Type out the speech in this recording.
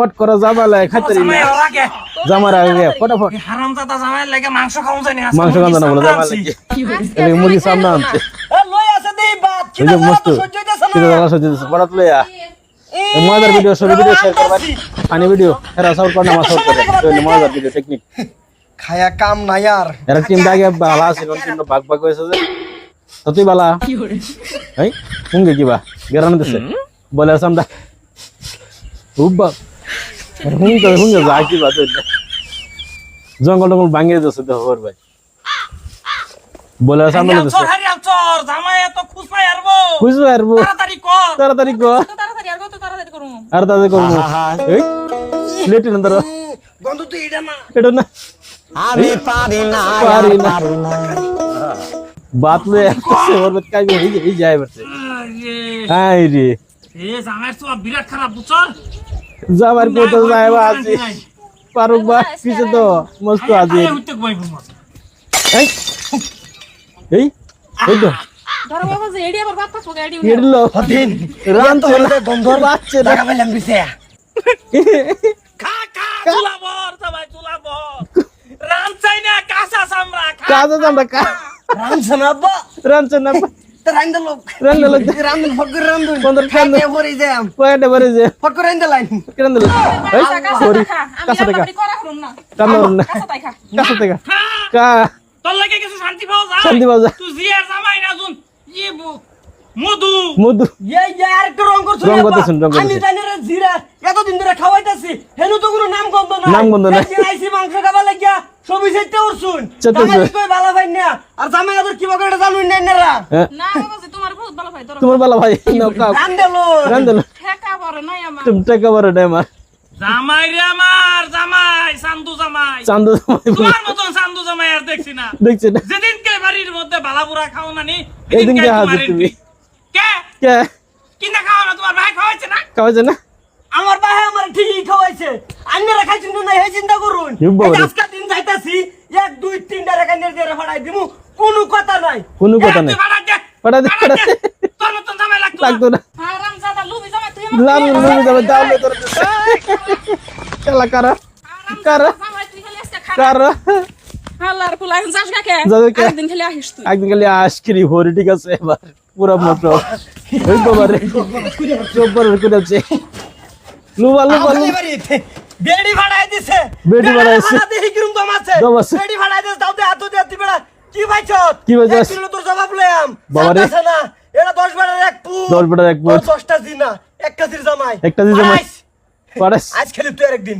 ফটাফট করো খাইতে জামাই ওর আগে। জামার আগে ফটাফট। এই হারামজাদা জামাই লাগে মাংস খাওয়া যায় না মাংস কান্দা না বলে সামনে লাগে। এদিকে মুরগি সামনে আনছে। এ, লই আছে দেই বাত এই জ্বালা মস্ত কিনা জ্বালা সহ্য হইতাছে পড়াত লইয়া। এই মজার ভিডিও সরি ভিডিও শেয়ার করবেন ফানি ভিডিও এরা সব করনা মাছ সব করে। মজার ভিডিও টেকনিক খায়া কাম নাই আর। এরা টিম দাগে বালা আছে কোন টিম ভাগ ভাগ হয়েছে যে। তুই বালা। এই হুঙ্গে কিবা? গেরান দিছে। বলে সামদা উব্বা। হুঙ্গে হুঙ্গে যা কি বাত জঙ্গল টঙ্গল ভাঙিয়ে দিচ্ছে দেখো ওর ভাই। বলে হারিয়াম দিছে চর হারিয়াম চর জামাই এত খুশ পাই আরবো তাড়াতাড়ি কর। তাড়াতাড়ি কর। তাড়াতাড়ি আর তাড়াতাড়ি আর করব এই প্লেট না ধরো। গন্ধ তো এটা না। এটা না। আমি পারি না পারি না। বাত লে সে ওর বাত কাই যায় বসে আরে, রে। এ জামাইয়ের তো বিরাট খারাপ বুঝছ? যাবার কত যায় না, আজি। নাই। পারুক বা পিছে তো মস্ত আজি। এই এই এই তো। ধরো বাবা না। না না না না না ইয়ে মধু। মধু। ইয়ে আমি জানি রে জিরা এতদিন ধরে খাওয়াইতাছি। হেনু তো কোনো নাম গন্ধ নাই। নাম গন্ধ। একদিন মাংস খাবার লাগিয়া। সবই কই ভালো না আর জামাই আদর কি বকরে জানুন নাই না হ্যাঁ, না তোমার বহুত ভালো ভাই তোমার ভাই ঠেকা বড় নাই আমার। তুমি টাকা বড় নাই আমার। জামাই রে আমার জামাই সান্দু জামাই। চান্দু তোমার মতন সান্দু জামাই আর দেখছি না। দেখছি না। যেদিনকে বাড়ির মধ্যে বালাপুরা খাও না নি সেদিনকে হাজির তুমি। কে? কে? কিনা খাও না তোমার ভাই খাওয়াইছে না? খাওয়াছে না? আমার ভাই আমার ঠিকই খাওয়াইছে। আন্নারা খাইছেন না হে চিন্তা করুন। আজকে দিন যাইতাছি তিনটা রেখা নিয়ে দিয়ে ফাড়াই দিমু। কোনো কথা নাই। কোনো কথা নাই। তুই দে, ফাড়াই দে, ফাড়াই দে। ফাড়াই দে। তোর মতন জামাই লাগতো লাগতো না। না হারাম জাদা লুবি জামাই তুই লাল আমার মুভি যাবে দাও তোর। খেলা কারা? কারা? জামাই তুই খালি আজকে খা কারা? হালার ফুলা এখন যাস গাকে একদিন খালি আহিস তুই। একদিন খালি আশকিরি হরি ঠিক আছে এবার। পুরো মতো। ওই বাবা রে। চোপর করেছে লুবা লুবা লুবা। বেড়ি ফাড়াই দিছে। বেড়ি আছে। আছে। বেড়ি ফাড়াই দিছে দাও দে হাত দে হাত বেড়া কি পাইছ কি পাইছস? কিলো তোর জবাব লয়াম বাবা রে। না এটা 10 বারের এক পুত দশ বেটার এক পুত। 10টা জিনা এক কাজির জামাই এক কাজির জামাই। পারাস আজ খেলি তুই আরেকদিন